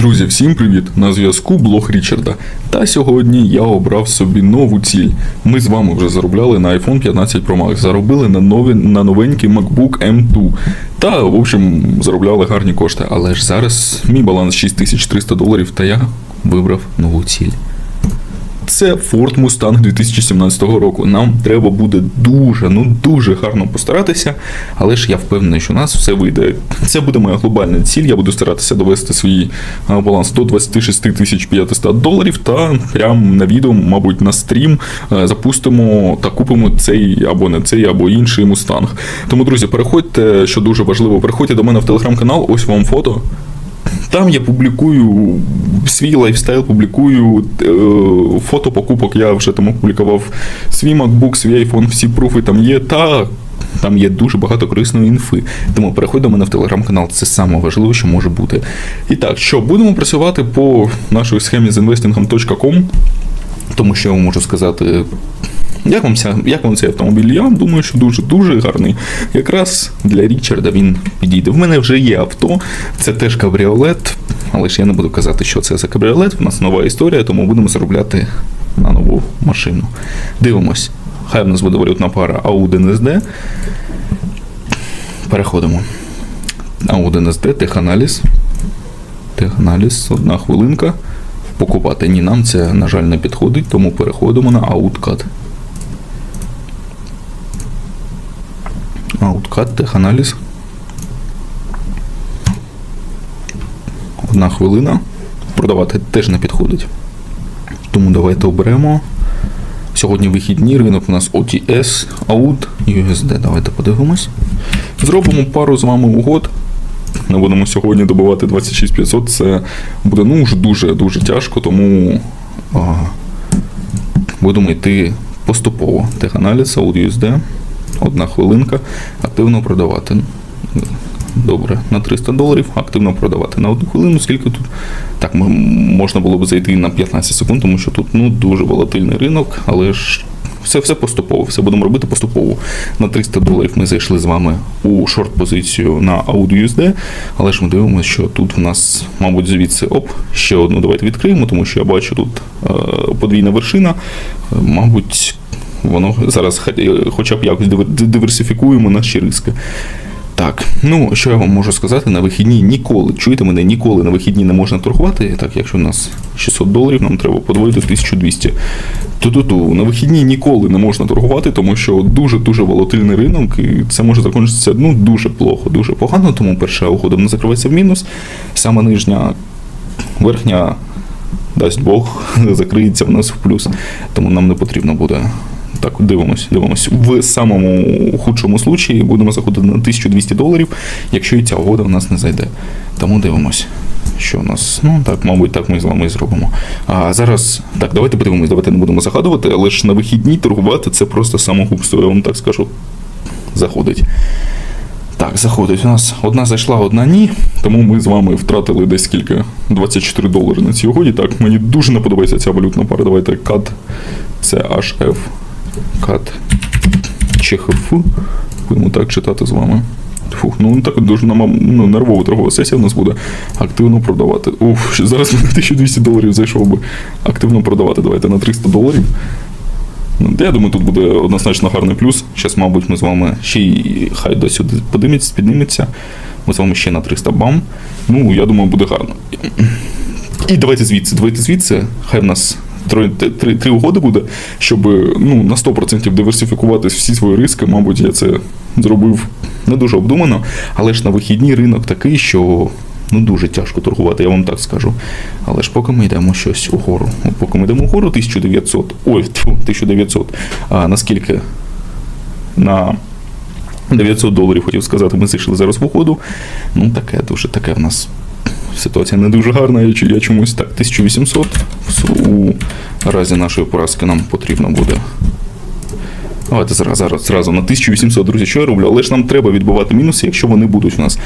Друзі, всім привіт! На зв'язку блог Річарда. Та сьогодні я обрав собі нову ціль. Ми з вами вже заробляли на iPhone 15 Pro Max, заробили на нові, на новенький MacBook M2. Та, в общем, заробляли гарні кошти. Але ж зараз мій баланс 6300 доларів, та я вибрав нову ціль. Це Ford Mustang 2017 року. Нам треба буде дуже, ну дуже гарно постаратися, але ж я впевнений, що у нас все вийде. Це буде моя глобальна ціль. Я буду старатися довести свій баланс до 26 тисяч 500 доларів. Та прямо на відео, мабуть, на стрім е, запустимо та купимо цей або не цей, або інший Mustang. Тому, друзі, переходьте, що дуже важливо, переходьте до мене в телеграм-канал. Ось вам фото. Там я публікую свій лайфстайл, публікую е, фото покупок. Я вже там опублікував свій MacBook, свій iPhone, всі пруфи там є. Та там є дуже багато корисної інфи. Тому переходь до мене в телеграм-канал, це саме важливе, що може бути. І так, що будемо працювати по нашій схемі з investing.com, тому що я вам можу сказати. Як вам, ця, як вам цей автомобіль? Я думаю, що дуже-дуже гарний. Якраз для Річарда він підійде. В мене вже є авто, це теж кабріолет, але ж я не буду казати, що це за кабріолет. У нас нова історія, тому будемо заробляти на нову машину. Дивимось. Хай в нас буде валютна пара Audi NSD. Переходимо. Audi NSD, теханаліз. Теханаліз, одна хвилинка. Покупати. Ні, нам це, на жаль, не підходить, тому переходимо на Outcut. Outcut, теханаліз. Одна хвилина. Продавати теж не підходить. Тому давайте оберемо. Сьогодні вихідні ринок у нас OTS, AUD, USD. Давайте подивимось. Зробимо пару з вами угод. Не будемо сьогодні добивати 26500. Це буде ну дуже-дуже тяжко, тому а, будемо йти поступово. Теханаліз, AUD, USD. Одна хвилинка. Активно продавати. Добре, на 300 доларів активно продавати на одну хвилину, скільки тут. Так, можна було б зайти на 15 секунд, тому що тут ну, дуже волатильний ринок, але ж все, все поступово, все будемо робити поступово. На 300 доларів ми зайшли з вами у шорт-позицію на Audi USD, але ж ми дивимося, що тут в нас, мабуть, звідси оп, ще одну давайте відкриємо, тому що я бачу тут е, подвійна вершина. Мабуть, воно зараз хоча б якось диверсифікуємо наші риски. Так, ну що я вам можу сказати, на вихідні ніколи, чуєте мене, ніколи на вихідні не можна торгувати. Так, якщо у нас 600 доларів, нам треба подвоїти 1200. Ту-ту-ту, на вихідні ніколи не можна торгувати, тому що дуже-дуже волатильний ринок, і це може закінчитися ну, дуже плохо, дуже погано, тому перша угода не закривається в мінус. Сама нижня, верхня, дасть Бог, закриється в нас в плюс. Тому нам не потрібно буде так, дивимось, дивимось. В самому худшому случаї будемо заходити на 1200 доларів, якщо і ця угода в нас не зайде. Тому дивимось. Що у нас? Ну так, мабуть, так ми з вами і зробимо. А зараз так, давайте подивимось, давайте не будемо загадувати, але ж на вихідні торгувати це просто самогубство, я вам так скажу. Заходить. Так, заходить. У нас одна зайшла, одна ні. Тому ми з вами втратили десь скільки? 24 долари на цій угоді. Так, мені дуже не подобається ця валютна пара. Давайте CAD, це HF. CAD Будемо так читати з вами. Фух, ну так дуже нам ну, нервова торгова сесія в нас буде активно продавати. Уф, зараз на 1200 доларів зайшов би. Активно продавати. Давайте на 300 доларів. Ну, Я думаю, тут буде однозначно гарний плюс. Зараз, мабуть, ми з вами ще й хай до сюди подиметься, підніметься. Ми з вами ще на 300 бам. Ну, я думаю, буде гарно. І давайте звідси, давайте звідси. Хай в нас три, три, три угоди буде, щоб ну, на 100% диверсифікувати всі свої риски. Мабуть, я це зробив не дуже обдумано, але ж на вихідні ринок такий, що ну дуже тяжко торгувати, я вам так скажу. Але ж поки ми йдемо щось угору. От Поки ми йдемо угору 1900, ой, 1900, а наскільки на 900 доларів хотів сказати, ми зайшли зараз в уходу. Ну, таке дуже таке в нас ситуація не дуже гарна. Я, я чомусь так, 1800 у разі нашої поразки нам потрібно буде Давайте зараз, зараз, зразу на 1800, друзі, що я роблю? Але ж нам треба відбивати мінуси, якщо вони будуть у нас.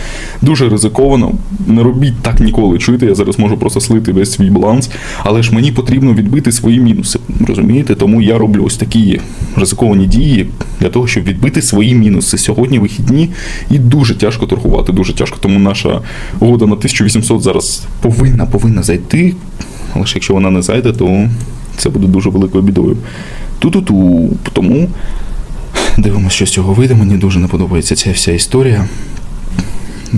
Дуже ризиковано. Не робіть так ніколи. Чуєте, я зараз можу просто слити весь свій баланс, але ж мені потрібно відбити свої мінуси. Розумієте? Тому я роблю ось такі ризиковані дії для того, щоб відбити свої мінуси. Сьогодні вихідні і дуже тяжко торгувати, дуже тяжко. Тому наша угода на 1800 зараз повинна, повинна зайти. Ж якщо вона не зайде, то це буде дуже великою бідою. Ту-ту-ту. Тому дивимося, що з цього вийде. Мені дуже не подобається ця вся історія.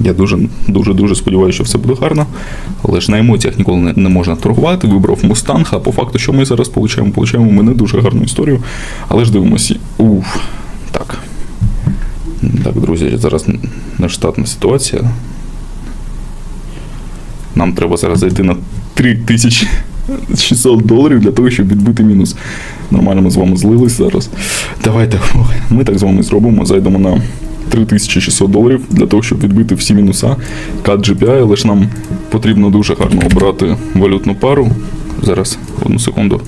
Я дуже дуже дуже сподіваюся, що все буде гарно. Але ж на емоціях ніколи не, не можна торгувати. Вибрав мустанг, а по факту, що ми зараз получаємо? Получаємо ми не дуже гарну історію. Але ж дивимося. Уф. Так. Так, друзі, зараз нештатна ситуація. Нам треба зараз зайти на 3600 доларів для того, щоб відбити мінус. Нормально ми з вами злились зараз. Давайте ми так з вами зробимо. Зайдемо на 3600 доларів для того, щоб відбити всі мінуса. Кат GPI, але ж нам потрібно дуже гарно обрати валютну пару. Зараз, одну секунду.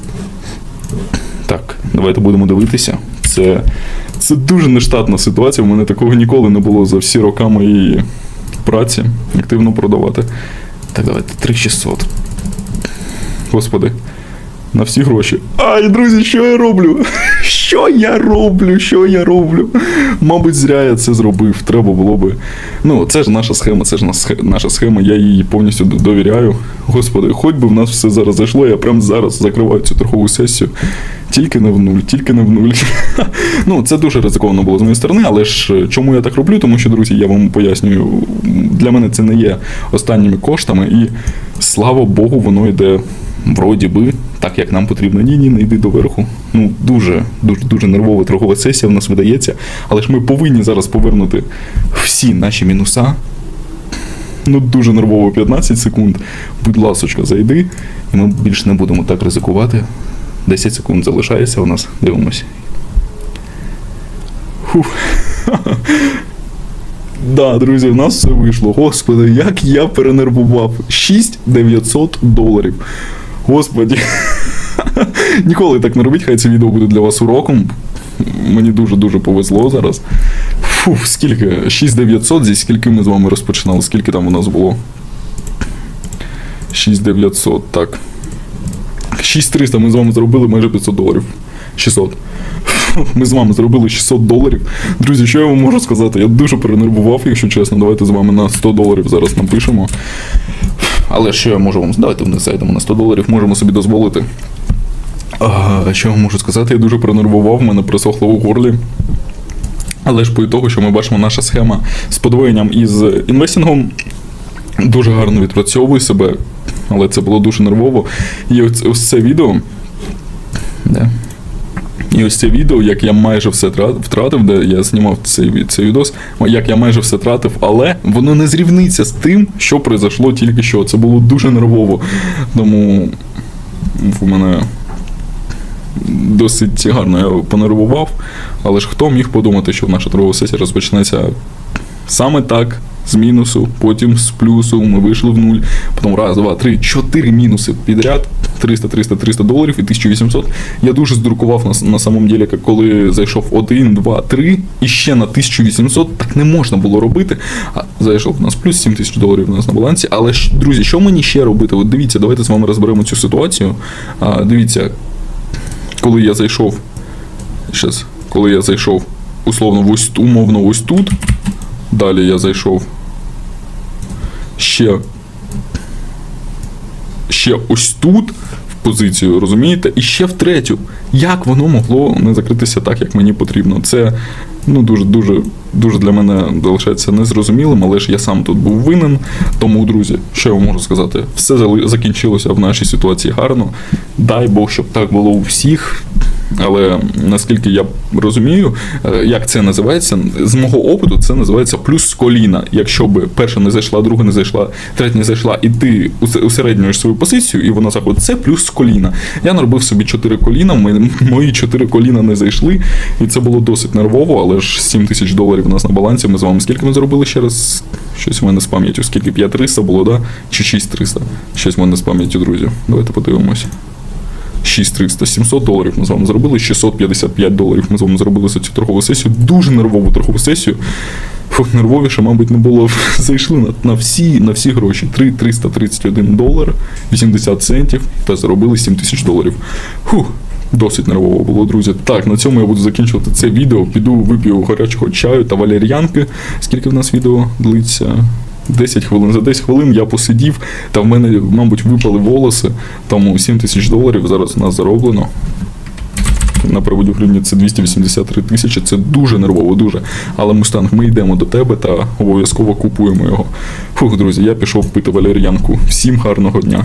Так, давайте будемо дивитися. Це, це дуже нештатна ситуація. У мене такого ніколи не було за всі роки моєї праці активно продавати. Так, давайте 3600. Господи. На всі гроші. Ай, друзі, що я роблю? Що я роблю? Що я роблю? Мабуть, зря я це зробив. Треба було би. Ну, це ж наша схема, це ж наша схема, я їй повністю довіряю. Господи, хоч би в нас все зараз зайшло, я прямо зараз закриваю цю торгову сесію. Тільки не в нуль, тільки не в нуль. Ну, це дуже ризиковано було з моєї сторони, але ж е, чому я так роблю? Тому що, друзі, я вам пояснюю, для мене це не є останніми коштами, і слава Богу, воно йде вроді би, так як нам потрібно. Ні, ні, не йди доверху. Ну, дуже, дуже, дуже нервова торгова сесія в нас видається. Але ж ми повинні зараз повернути всі наші мінуса. Ну, дуже нервово 15 секунд. Будь ласочка, зайди, і ми більше не будемо так ризикувати. 10 секунд залишається у нас. Дивимося. Фух. Да, друзі, в нас все вийшло. Господи, як я перенервував. 6900 доларів. Господі. Ніколи так не робіть, хай це відео буде для вас уроком. Мені дуже-дуже повезло зараз. Фух, скільки? 6900, зі скільки ми з вами розпочинали, скільки там у нас було? 6900, так. 6300 ми з вами зробили майже 500 доларів. 600. Ми з вами зробили 600 доларів. Друзі, що я вам можу сказати? Я дуже перенервував, якщо чесно. Давайте з вами на 100 доларів зараз напишемо. Але що я можу вам здати, вниз зайдемо на 100 доларів, можемо собі дозволити. А, що я можу сказати? Я дуже пронервував, мене присохло у горлі. Але ж по того, що ми бачимо, наша схема з подвоєнням і з інвестингом дуже гарно відпрацьовує себе, але це було дуже нервово. І ось це відео. І ось це відео, як я майже все втратив, де я знімав цей, цей відос, як я майже все тратив, але воно не зрівниться з тим, що произошло тільки що. Це було дуже нервово. Тому в мене досить гарно я понервував. Але ж хто міг подумати, що наша торгова сесія розпочнеться саме так, з мінусу, потім з плюсу, ми вийшли в нуль, потім раз, два, три, чотири мінуси підряд. 300, 300, 300 доларів і 1800. Я дуже здрукував на, на самом деле, коли зайшов 1, 2, 3 і ще на 1800 так не можна було робити. А зайшов у нас плюс 7 тисяч доларів у нас на балансі. Але ж, друзі, що мені ще робити? От дивіться, давайте з вами розберемо цю ситуацію. А, дивіться, коли я зайшов. Щас, коли я зайшов условно ось умовно ось тут. Далі я зайшов ще ще ось тут в позицію, розумієте? І ще в третю. Як воно могло не закритися так, як мені потрібно? Це ну дуже дуже дуже для мене залишається незрозумілим, але ж я сам тут був винен. Тому, друзі, що я вам можу сказати? Все закінчилося в нашій ситуації гарно. Дай Бог, щоб так було у всіх. Але наскільки я розумію, е, як це називається, з мого опиту це називається плюс з коліна. Якщо би перша не зайшла, друга не зайшла, третя не зайшла, і ти усереднюєш свою позицію, і вона заходить, це плюс з коліна. Я наробив собі чотири коліна, мої чотири коліна не зайшли, і це було досить нервово, але ж 7 тисяч доларів у нас на балансі. Ми з вами скільки ми зробили ще раз? Щось у мене з пам'яттю, скільки 5300 було, да? Чи 6300? Щось в мене з пам'яттю, друзі. Давайте подивимось. 6300, 700 доларів ми з вами зробили, 655 доларів ми з вами зробили за цю торгову сесію. Дуже нервову торгову сесію. Фух, нервовіше, мабуть, не було. Зайшли на, на, всі, на всі гроші. 3 331 долар, 80 центів та заробили 7 тисяч доларів. Фух, досить нервово було, друзі. Так, на цьому я буду закінчувати це відео. Піду вип'ю гарячого чаю та валер'янки. Скільки в нас відео длиться? 10 хвилин. За 10 хвилин я посидів, та в мене, мабуть, випали волоси. Тому 7 тисяч доларів зараз у нас зароблено. На приводі гривні це 283 тисячі. Це дуже нервово, дуже. Але Мустанг, ми йдемо до тебе та обов'язково купуємо його. Фух, друзі, я пішов пити валер'янку. Всім гарного дня.